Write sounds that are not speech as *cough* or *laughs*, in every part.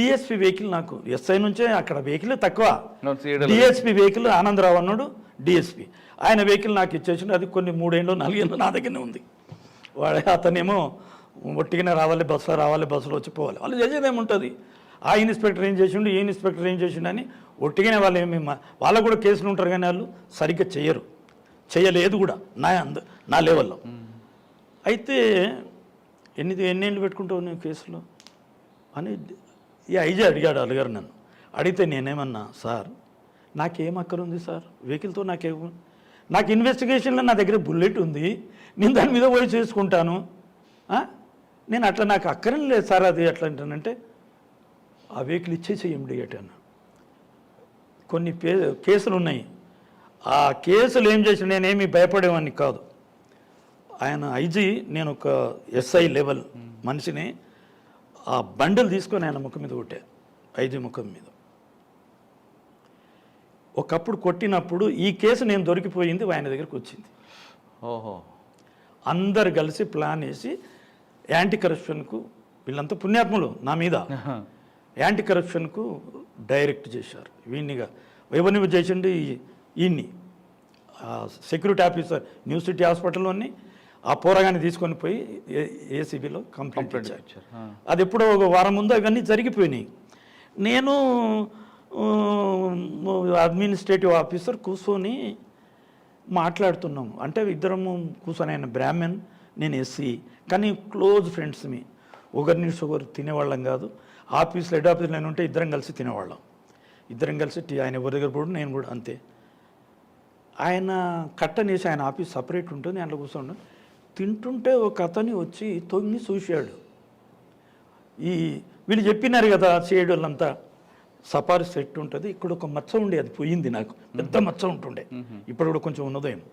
DSP vehicle నాకు. SI నుంచే అక్కడ వెహికల్ తక్కువ. డిఎస్పి వెహికల్ ఆనందరావు అన్నాడు డిఎస్పి ఆయన వెహికల్ నాకు ఇచ్చేసిండు అది కొన్ని మూడేళ్ళు నాలుగేళ్ళు నా దగ్గరనే ఉంది. వాడే అతనేమో ఒట్టిగానే రావాలి బస్సులో రావాలి బస్సులో వచ్చి పోవాలి. వాళ్ళు చేసేది ఏముంటుంది? ఆ ఇన్స్పెక్టర్ ఏం చేసిండు ఈ ఇన్స్పెక్టర్ ఏం చేసిండు అని ఒట్టిగానే వాళ్ళు ఏమి వాళ్ళకు కూడా కేసులు ఉంటారు కానీ వాళ్ళు సరిగ్గా చేయరు. చేయలేదు కూడా నా అంద నా లెవెల్లో అయితే ఎన్ని ఎన్నేళ్ళు పెట్టుకుంటావు నువ్వు కేసులో? అని ఈ ఐజీ అడిగాడు అడిగారు నన్ను. అడిగితే నేనేమన్నా సార్ నాకేం అక్కర ఉంది సార్? వెహికల్తో నాకేం నాకు ఇన్వెస్టిగేషన్లో నా దగ్గర బుల్లెట్ ఉంది. నేను దాని మీద పోయి చేసుకుంటాను? నేను అట్లా నాకు అక్కరం లేదు సార్ అది ఎట్లా అంటానంటే ఆ వెహికల్ ఇచ్చేసి ఇమ్మీడియట్ అన్న. కొన్ని పే కేసులు ఉన్నాయి ఆ కేసులు ఏం చేసి నేనేమి భయపడేవాడిని కాదు. ఆయన ఐజీ నేను ఒక ఎస్ఐ లెవెల్ మనిషిని ఆ బండలు తీసుకొని ఆయన ముఖం మీద కొట్టా ఐజీ ముఖం మీద. ఒకప్పుడు కొట్టినప్పుడు ఈ కేసు నేను దొరికిపోయింది ఆయన దగ్గరికి వచ్చింది. ఓహో. అందరు కలిసి ప్లాన్ వేసి యాంటీ కరప్షన్కు వీళ్ళంతా పుణ్యాత్ములు నా మీద. యాంటీ కరప్షన్కు డైరెక్ట్ చేశారు. వీణ్ణిగా ఎవరిని చేసిండు? ఈ- ఈయన్ని. సెక్యూరిటీ ఆఫీసర్ న్యూ సిటీ హాస్పిటల్లోని ఆ పోరగాన్ని తీసుకొని పోయి ఏసీబీలో కంప్లైంట్ ఇచ్చారు. అది ఎప్పుడో ఒక వారం ముందు అవన్నీ జరిగిపోయినాయి. నేను అడ్మినిస్ట్రేటివ్ ఆఫీసర్ కూర్చొని మాట్లాడుతున్నాం. అంటే ఇద్దరము కూర్చొని ఆయన బ్రాహ్మణ్ నేను ఎస్సీ. కానీ క్లోజ్ ఫ్రెండ్స్ మీ. ఒకరిని ఒకరు తినేవాళ్ళం కాదు. ఆఫీస్లో హెడ్ ఆఫీస్లో నేను ఉంటే ఇద్దరం కలిసి తినేవాళ్ళం. ఇద్దరం కలిసి టీ ఆయన ఎవరి దగ్గర పోవడం నేను కూడా అంతే. ఆయన కట్టనేసి ఆయన ఆఫీస్ సపరేట్ ఉంటుంది అందులో కూర్చోండు తింటుంటే ఒక అతని వచ్చి తొంగి చూశాడు. ఈ వీళ్ళు చెప్పినారు కదా చేయడు వాళ్ళంతా సఫారీ సెట్ ఉంటుంది ఇక్కడ ఒక మచ్చ ఉండే అది పోయింది నాకు పెద్ద మచ్చ ఉంటుండే. ఇప్పుడు కూడా కొంచెం ఉన్నదేమో.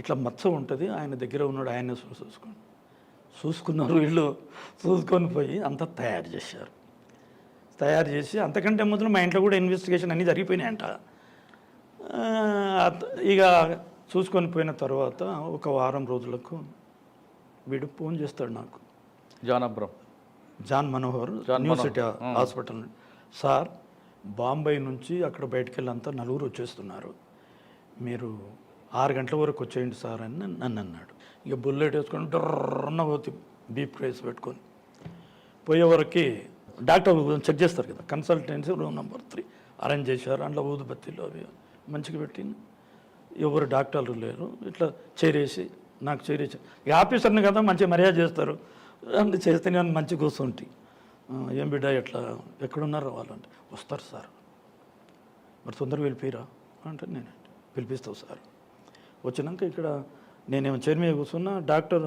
ఇట్లా మచ్చ ఉంటుంది ఆయన దగ్గర ఉన్నాడు ఆయన చూసుకోండి చూసుకున్నారు వీళ్ళు చూసుకొని పోయి అంతా తయారు చేశారు. తయారు చేసి అంతకంటే మొదలు మా ఇంట్లో కూడా ఇన్వెస్టిగేషన్ అన్నీ జరిగిపోయినాయంట. ఇక చూసుకొని పోయిన తర్వాత ఒక వారం రోజులకు వీడు ఫోన్ చేస్తాడు నాకు. John Abraham John Manohar John new Manohar. City hospital. Sir Bombay నుంచి అక్కడ బయటికి వెళ్ళంతా నలుగురు వచ్చేస్తున్నారు. మీరు ఆరు గంటల వరకు వచ్చేయండి సార్ అని నన్ను- నన్ను అన్నాడు. ఇక బుల్లెట్ వేసుకొని డర్రన్న పోతే బీప్ రైస్ పెట్టుకొని పోయే వరకు డాక్టర్ చెక్ చేస్తారు కదా consultancy room number three arrange చేశారు. అందులో ఊదుబత్తీలు అవి మంచిగా పెట్టింది ఎవరు డాక్టర్లు లేరు. ఇట్లా చేరేసి నాకు చేరేసి ఇక ఆఫీసర్ని కదా మంచి మర్యాద చేస్తారు. అంటే చేస్తే నేను మంచి కూర్చుంటి. ఏం బిడ్డ ఎట్లా ఎక్కడున్నారు వాళ్ళంటే వస్తారు సార్. మరి తొందరగా వెళ్ళిపోయిరా? అంటే నేను పిలిపిస్తావు సార్. వచ్చినాక ఇక్కడ నేనేమో చైర్ మీద కూర్చున్నా డాక్టర్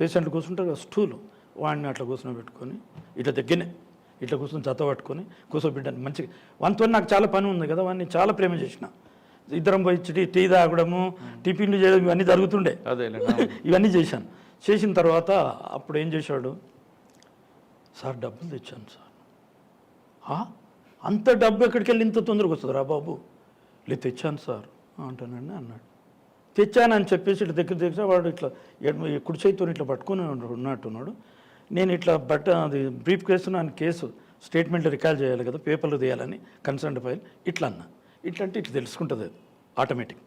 పేషెంట్ కూర్చుంటారు కదా స్టూలు వాడిని అట్లా కూర్చొని పెట్టుకొని ఇట్లా దగ్గరనే ఇట్లా కూర్చొని జత పట్టుకొని కూర్చోబిడ్డాను మంచిగా. వానితో నాకు చాలా పని ఉంది కదా వాడిని చాలా ప్రేమ చేసిన. ఇద్దరం పోయి టీ టీ తాగడము టిఫిన్లు చేయడం ఇవన్నీ జరుగుతుండే. *laughs* ఇవన్నీ చేశాను. చేసిన తర్వాత అప్పుడు ఏం చేశాడు? సార్ డబ్బులు తెచ్చాను సార్. "ఆ? అంత డబ్బు ఎక్కడికి వెళ్ళి ఇంత తొందరగా వస్తుందిరా బాబు? లేదు తెచ్చాను సార్. అంటానండి అన్నాడు. తెచ్చానని చెప్పేసి ఇట్లా దగ్గర దగ్గర వాడు ఇట్లా కుడి చేతితో ఇట్లా పట్టుకుని ఉన్న- ఉన్నట్టున్నాడు. నేను ఇట్లా బట్ట అది బ్రీఫ్ కేసు అని కేసు స్టేట్మెంట్ రికార్డ్ చేయాలి కదా పేపర్లు తీయాలని కన్సర్న్ ఫైల్ ఇట్లా అన్న. అంటే ఇట్లా తెలుసుకుంటుంది అది ఆటోమేటిక్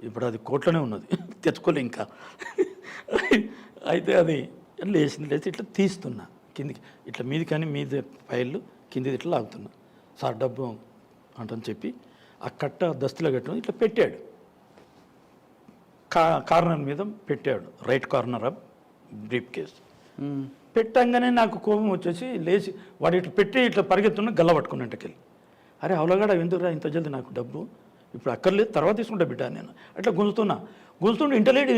ఇప్పుడు అది కోట్లోనే ఉన్నది *laughs* తెచ్చుకోలే ఇంకా. అయితే అది లేచింది లేచి ఇట్లా తీస్తున్నా కిందికి. ఇట్లా మీది కానీ మీది ఫైళ్ళు కింది ఇట్లా లాగుతున్నా. సార్ డబ్బు అంటని చెప్పి ఆ కట్ట దస్తులో కట్టడం ఇట్లా పెట్టాడు. కా కార్నర్ మీద పెట్టాడు right corner of brief case. పెట్టంగానే నాకు కోపం వచ్చేసి లేచి వాడు ఇట్లా పెట్టి ఇట్లా పరిగెత్తున్న గల్ల పట్టుకున్నట్టుకెళ్ళి. అరే అవలగాడ ఎందుకురా ఇంత జల్ది నాకు డబ్బు? ఇప్పుడు అక్కర్లేదు తర్వాత తీసుకుంటా బిడ్డ నేను. అట్లా గుంజుతున్నా. గుంజుతుంటే ఇంటలేడు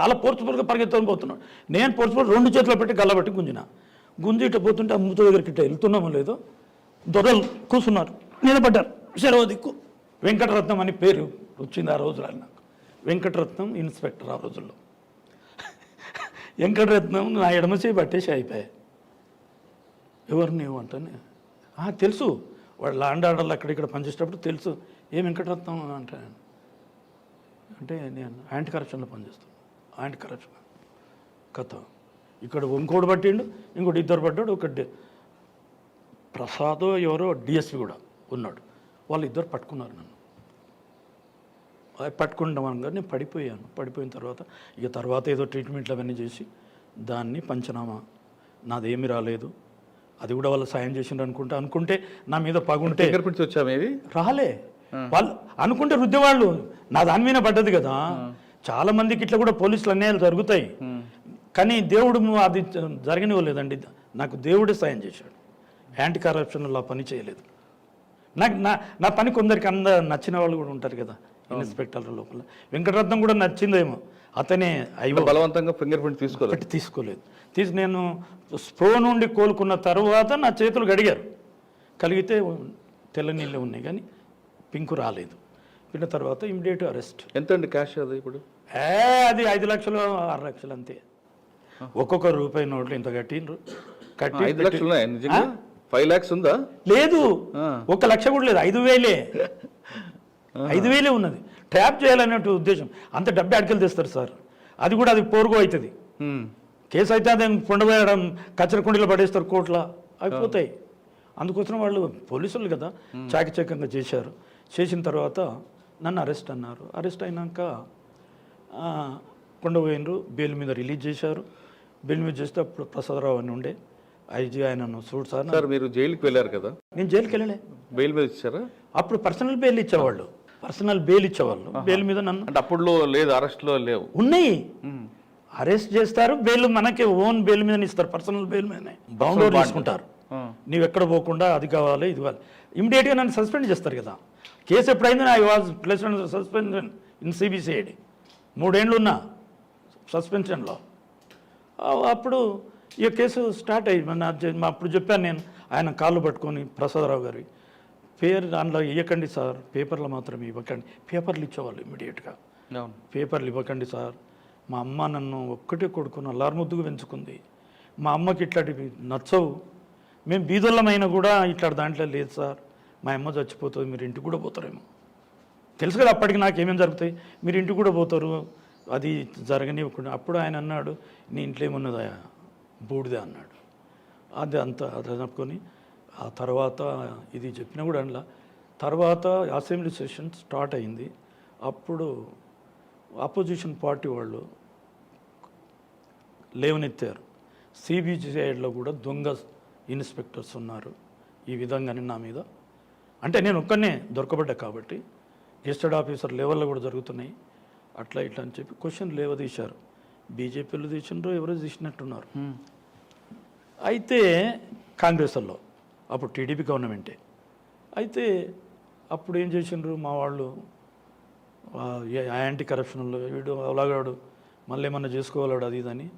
చాలా ఫోర్స్ఫుల్గా పరిగెత్తుకొని పోతున్నాడు. నేను ఫోర్స్ఫుల్ రెండు చేతులు పెట్టి గల్ల గుంజిన. గుంజి ఇట్ట పోతుంటే అమ్ముతో దగ్గరికి ఇట్లా వెళ్తున్నామో లేదో దొరలు కూర్చున్నారు. నిలబడ్డారు. సెలవు దిక్కు వెంకటరత్నం అని పేరు వచ్చింది ఆ రోజులో నాకు. వెంకటరత్నం ఇన్స్పెక్టర్ ఆ రోజుల్లో. వెంకటరత్నం నా ఎడమ చేయి పట్టేసి అయిపోయాయి. ఎవరు నీవు అంటే "ఆ, తెలుసు. వాడు లాండ్ ఆర్డర్లు అక్కడిక్కడ పనిచేసేటప్పుడు తెలుసు ఏ వెంకటరత్నం అంటే అంటే నేను యాంటీ కరప్షన్లో పనిచేస్తాను. Anti corruption. కథ. ఇక్కడ ఇంకోటి పట్టిండు ఇంకోటి ఇద్దరు పడ్డాడు ఒక ప్రసాదో ఎవరో డిఎస్పి కూడా ఉన్నాడు. వాళ్ళు ఇద్దరు పట్టుకున్నారు నన్ను. పట్టుకుంటాం పట్టుకుంటామనగా నేను పడిపోయాను. పడిపోయిన తర్వాత ఇక తర్వాత ఏదో ట్రీట్మెంట్లు అవన్నీ చేసి దాన్ని పంచనామా. నాదేమి రాలేదు. అది కూడా వాళ్ళు సాయం చేసిండ్రు అనుకుంటే అనుకుంటే నా మీద పగుంటే ఫింగర్ ప్రింట్స్ వచ్చా మేవి రాలే. వాళ్ళు అనుకుంటే రుద్దేవాళ్ళు. నా దాని మీద పడ్డది కదా. చాలా మందికి ఇట్లా కూడా పోలీసులు అన్యాయాలు జరుగుతాయి. కానీ దేవుడు అది జరగనివ్వలేదండి. నాకు దేవుడే సాయం చేశాడు. యాంటీ కరప్షన్లో ఆ పని చేయలేదు. నాకు నా నా పని కొందరికి అంద నచ్చిన వాళ్ళు కూడా ఉంటారు కదా. ఇన్స్పెక్టర్ లోపల. వెంకటరత్నం కూడా నచ్చిందేమో. అతనే అయ్యో బలవంతంగా ఫింగర్ ప్రింట్ తీసుకోలేదు. తీసుకోలేదు. తీసి నేను స్ప్రో నుండి కోలుకున్న తర్వాత నా చేతులు గడిగారు కలిగితే తెల్ల నీళ్ళే ఉన్నాయి కానీ పింకు రాలేదు. పిన్న తర్వాత ఇమీడియట్ అరెస్ట్. ఎంత అండి క్యాష్ అది ఇప్పుడు? ఏ అది ఐదు లక్షలు ఆరు లక్షలు అంతే. ఒక్కొక్క రూపాయి నోట్లు ఇంత కట్టిండ్రు. కట్టి ఐదు లక్షలు ఫైవ్ ల్యాక్స్ ఉందా? లేదు. ఒక లక్ష కూడా లేదు. ఐదు వేలే. *laughs* ఐదు వేలే ఉన్నది. ట్రాప్ చేయాలన్నట్టు ఉద్దేశం. అంత డబ్బు అడకలు తెస్తారు సార్. అది కూడా అది పోరుగో అవుతుంది. కేసు అయితే అదే పొండవేయడం కచ్చరకుండీలో పడేస్తారు కోట్ల. అయిపోతాయి అందుకోసం వాళ్ళు పోలీసులు కదా చాకచక్యంగా చేశారు. చేసిన తర్వాత నన్ను అరెస్ట్ అన్నారు. అరెస్ట్ అయినాక కొండపోయినరు బెయిల్ మీద రిలీజ్ చేశారు. బెయిల్ మీద చేస్తే అప్పుడు ప్రసాదరావు అని ఉండే. ఐజీ ఆయనను చూడు సార్ సార్ మీరు జైలుకి వెళ్ళారు కదా? నేను జైలుకి వెళ్ళలే. బెయిల్ మీద ఇచ్చారా? అప్పుడు పర్సనల్ బెయిల్ ఇచ్చేవాళ్ళు. పర్సనల్ బెయిల్ ఇచ్చేవాళ్ళు. బెయిల్ మీద నన్ను అంటే అప్పుడులో లేదు అరెస్ట్లో లేవు. ఉన్నాయి. అరెస్ట్ చేస్తారు బెయిల్ మనకి ఓన్ బెయిల్ మీద ఇస్తారు పర్సనల్ బెయిల్ మీదనే. బౌండర్ తీసుకుంటారు. ఆ. నీవు ఎక్కడ పోకుండా అది కావాలి ఇది కావాలి. ఇమీడియట్గా నన్ను సస్పెండ్ చేస్తారు కదా. Case ఎప్పుడైంది? I was place suspension in CBCID మూడేళ్ళు ఉన్నా సస్పెన్షన్లో అప్పుడు ఈ కేసు స్టార్ట్ అయ్యి అప్పుడు చెప్పాను నేను ఆయన కాళ్ళు పట్టుకొని ప్రసాదరావు గారి పేరు దాంట్లో ఇవ్వకండి సార్. పేపర్లు మాత్రమే ఇవ్వకండి. పేపర్లు ఇచ్చేవాళ్ళు ఇమీడియట్గా పేపర్లు ఇవ్వకండి సార్. మా అమ్మ నన్ను ఒక్కటే కొడుకుని అల్లారుముద్దుగా పెంచుకుంది. మా అమ్మకి ఇట్లాంటివి నచ్చవు. మేము బీదోళ్ళమైనా కూడా ఇట్లాంటి దాంట్లో లేదు సార్. మా అమ్మ చచ్చిపోతుంది. మీరు ఇంటికి కూడా పోతారేమో. తెలుసు కదా అప్పటికి నాకు ఏమేమి జరుగుతాయి. మీరు ఇంటికి కూడా పోతారు. అది జరగనివ్వకుండా. అప్పుడు ఆయన అన్నాడు నీ ఇంట్లో ఏమున్నదా? బూడిదే అన్నాడు. అది అంత అది అనుకొని ఆ తర్వాత ఇది చెప్పినా కూడా అనలా. తర్వాత అసెంబ్లీ సెషన్ స్టార్ట్ అయింది. అప్పుడు అపోజిషన్ పార్టీ వాళ్ళు లేవనెత్తారు. సిబిసిఐడ్లో కూడా దొంగ ఇన్స్పెక్టర్స్ ఉన్నారు. ఈ విధంగానే నా మీద. అంటే నేను ఒక్కనే దొరకబడ్డా కాబట్టి గెస్టెడ్ ఆఫీసర్ లెవెల్లో కూడా జరుగుతున్నాయి. అట్లా ఇట్లా అని చెప్పి క్వశ్చన్ లేవదీశారు. బీజేపీలు తీసిండ్రు ఎవరో తీసినట్టున్నారు. అయితే కాంగ్రెస్ వాళ్ళు అప్పుడు టీడీపీ గవర్నమెంటే. అయితే అప్పుడు ఏం చేసిండ్రు మా వాళ్ళు? యాంటీ కరప్షన్లో వీడు అవలాగాడు మళ్ళీ ఏమన్నా చేసుకోవాలాడు అది ఇదని.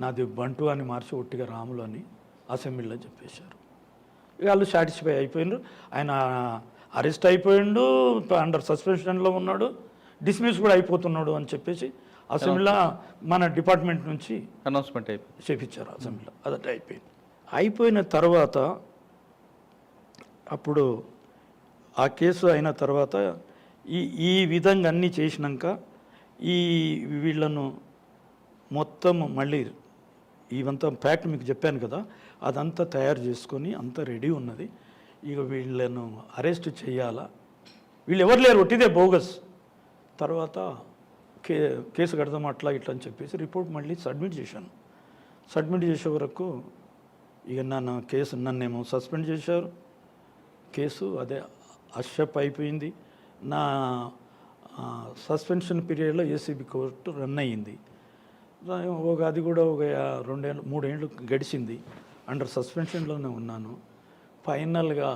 నాది బంటు అని మార్చి ఒట్టిగా రాములు అని అసెంబ్లీలో చెప్పేశారు. ఇక వాళ్ళు సాటిస్ఫై అయిపోయిండ్రు. ఆయన అరెస్ట్ అయిపోయిండు అండర్ సస్పెన్షన్లో ఉన్నాడు డిస్మిస్ కూడా అయిపోతున్నాడు అని చెప్పేసి అసెంబ్లీలో మన డిపార్ట్మెంట్ నుంచి అనౌన్స్మెంట్ అయిపోయింది. చేపించారు అసెంబ్లీలో. అదట అయిపోయింది. అయిపోయిన తర్వాత అప్పుడు ఆ కేసు అయిన తర్వాత ఈ ఈ విధంగా అన్నీ చేసినాక ఈ వీళ్ళను మొత్తం మళ్ళీ ఇవంతా ప్యాక్ మీకు చెప్పాను కదా అదంతా తయారు చేసుకొని అంతా రెడీ ఉన్నది. ఇక వీళ్ళను అరెస్ట్ చేయాలా? వీళ్ళు ఎవరు లేరు ఒట్టిదే బోగస్ తర్వాత కే కేసు కడదాం అట్లా ఇట్లా అని చెప్పేసి రిపోర్ట్ మళ్ళీ సబ్మిట్ చేశాను. సబ్మిట్ చేసే వరకు ఇక నన్ను కేసు నన్నేమో సస్పెండ్ చేశారు. కేసు అదే అషప్ అయిపోయింది. నా సస్పెన్షన్ పీరియడ్లో ఏసీబీ కోర్టు రన్ అయ్యింది. ఒక అది కూడా ఒక రెండేళ్ళు మూడేళ్ళు గడిచింది. అండర్ సస్పెన్షన్లోనే ఉన్నాను. ఫైనల్గా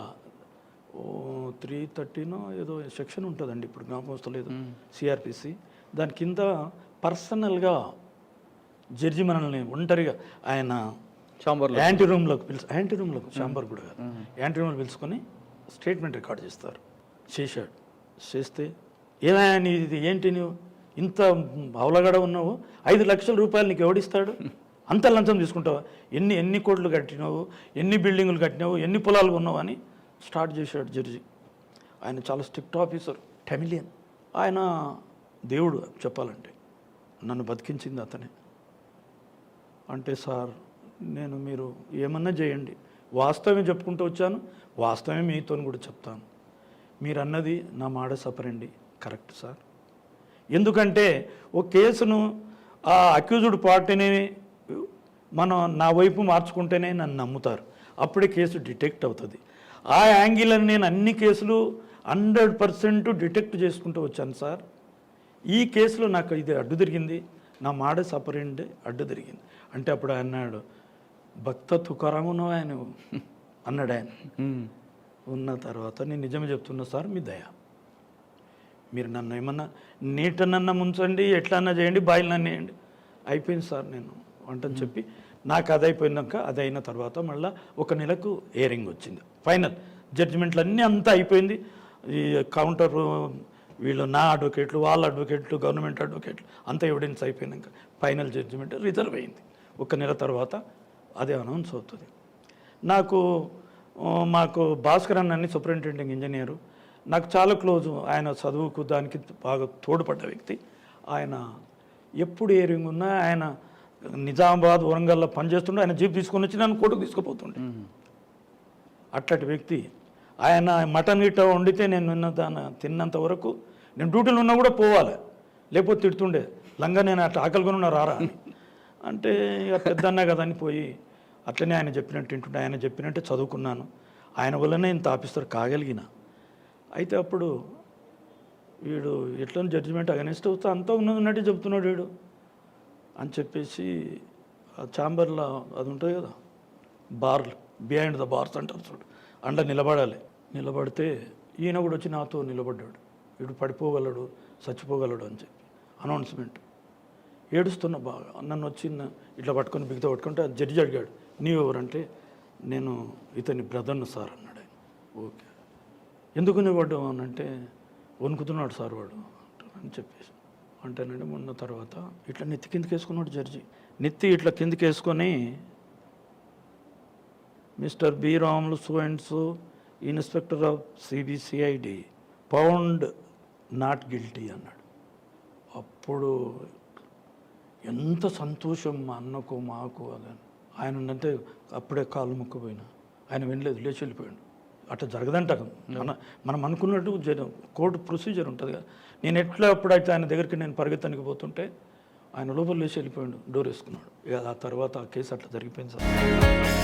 త్రీ థర్టీనో ఏదో సెక్షన్ ఉంటుందండి ఇప్పుడు జ్ఞాపకం వస్తలేదు సిఆర్పిసి. దాని కింద పర్సనల్గా జడ్జి మనల్ని ఒంటరిగా ఆయన యాంటీ రూమ్లోకి పిలిచి యాంటీ రూమ్లోకి చాంబర్ కూడా యాంటీ రూమ్లో పిలుచుకొని స్టేట్మెంట్ రికార్డ్ చేస్తారు. చేశాడు. చేస్తే ఏమైనా నీ ఇది ఏంటి నువ్వు ఇంత అవలగడ ఉన్నావు. ఐదు లక్షల రూపాయలు నీకు ఎవడిస్తాడు అంత లంచం తీసుకుంటావు? ఎన్ని ఎన్ని కోట్లు కట్టినావు? ఎన్ని బిల్డింగులు కట్టినావు? ఎన్ని పొలాలు ఉన్నావు అని స్టార్ట్ చేశాడు జడ్జి. ఆయన చాలా స్ట్రిక్ట్ ఆఫీసర్ టెమిలియన్. ఆయన దేవుడు చెప్పాలంటే. నన్ను బతికించింది అతనే. అంటే సార్ నేను మీరు ఏమన్నా చేయండి. వాస్తవం చెప్పుకుంటూ వచ్చాను. వాస్తవమే మీతో కూడా చెప్తాను. మీరు అన్నది నా మాట సపరండి. Correct sir. ఎందుకంటే ఓ కేసును ఆ అక్యూజ్డ్ పార్టీని మనం నా వైపు మార్చుకుంటేనే నన్ను నమ్ముతారు. అప్పుడే కేసు డిటెక్ట్ అవుతుంది. ఆ యాంగిల్ అని నేను అన్ని కేసులు హండ్రెడ్ పర్సెంట్ డిటెక్ట్ చేసుకుంటూ వచ్చాను సార్. ఈ కేసులో నాకు ఇది అడ్డు తిరిగింది. నా మాడ సపరిండి. అడ్డు తిరిగింది. అంటే అప్పుడు ఆయన అన్నాడు భక్త తుకారాము ఆయన అన్నాడు ఆయన. ఉన్న తర్వాత నేను నిజమే చెప్తున్నా సార్ మీ దయ. మీరు నన్ను ఏమన్నా నీటనన్నా ముంచండి ఎట్లన్నా చేయండి బాయిల్ నన్ను వేయండి అయిపోయింది సార్ నేను వంటని చెప్పి నాకు అది అయిపోయినాక అది అయిన తర్వాత మళ్ళీ ఒక నెలకు ఏరింగ్ వచ్చింది. ఫైనల్ జడ్జిమెంట్లు అన్నీ అంతా అయిపోయింది. ఈ కౌంటర్ వీళ్ళు నా అడ్వకేట్లు వాళ్ళ అడ్వకేట్లు గవర్నమెంట్ అడ్వకేట్లు అంతా ఎవిడెన్స్ అయిపోయినాక ఫైనల్ జడ్జిమెంట్ రిజర్వ్ అయింది. ఒక నెల తర్వాత అదే అనౌన్స్ అవుతుంది. నాకు మాకు భాస్కర్ అన్న అని సూపరింటెండెంట్ ఇంజనీరు. నాకు చాలా క్లోజ్ ఆయన చదువుకు దానికి బాగా తోడ్పడ్డ వ్యక్తి. ఆయన ఎప్పుడు ఏరింగ్ ఉన్నా ఆయన నిజామాబాద్ వరంగల్లో పనిచేస్తుండే. ఆయన జీప్ తీసుకొని వచ్చి నన్ను కోర్టుకు తీసుకుపోతుండే. అట్లాంటి వ్యక్తి. ఆయన మటన్ గిట్ట వండితే నేను నిన్న దాన్ని తిన్నంత వరకు నేను డ్యూటీలో ఉన్నా కూడా పోవాలి. లేకపోతే తిడుతుండే. లంగా నేను అట్లా ఆకలిగా ఉన్నా రారా అంటే ఇక పెద్దన్నా కదా అని పోయి అట్లనే ఆయన చెప్పినట్టు వింటుంటే ఆయన చెప్పినట్టే చదువుకున్నాను. ఆయన వల్లనే ఇంత ఆఫీసర్ కాగలిగిన. అయితే అప్పుడు వీడు ఎట్లా జడ్జిమెంట్ అగనిస్ట్ అవుతా అంతా ఉన్నది చెప్తున్నాడు వీడు. అని చెప్పేసి ఆ ఛాంబర్లో అది ఉంటుంది కదా బార్లు బిహైండ్ ద బార్స్ అంటారు చూడు అండ నిలబడాలి. నిలబడితే ఈయన కూడా వచ్చి నాతో నిలబడ్డాడు. వీడు పడిపోగలడు చచ్చిపోగలడు అని చెప్పి అనౌన్స్మెంట్ ఏడుస్తున్న బాగా నన్ను వచ్చి ఇట్లా పట్టుకొని బిగిత పట్టుకుంటే జడ్జి అడిగాడు నీవెవరంటే నేను ఇతని బ్రదర్ను సార్ అన్నాడు ఆయన. ఓకే. ఎందుకు నిలబడ్డావు అని అంటే వణుకుతున్నాడు సార్ వాడు అని చెప్పేసి. అంటేనండి మొన్న తర్వాత ఇట్లా నెత్తి కిందకి వేసుకున్నాడు జడ్జి. నెత్తి ఇట్లా కిందకి వేసుకొని mister B Ramulu so inspector of CBCID found not guilty అన్నాడు. అప్పుడు ఎంత సంతోషం మా అన్నకు మాకు అదని. ఆయన ఉన్నంటే అప్పుడే కాలు ముక్కపోయినా. ఆయన వినలేదు లేచి వెళ్ళిపోయాడు. అట్లా జరగదంట మన మనం అనుకున్నట్టు కోర్టు ప్రొసీజర్ ఉంటుంది కదా. నేను ఎట్లా ఎప్పుడైతే ఆయన దగ్గరికి నేను పరిగెత్తనికి పోతుంటే ఆయన లోపల లేచి వెళ్ళిపోయాడు డోర్ వేసుకున్నాడు. ఇక ఆ తర్వాత ఆ కేసు అట్లా జరిగిపోయింది సార్.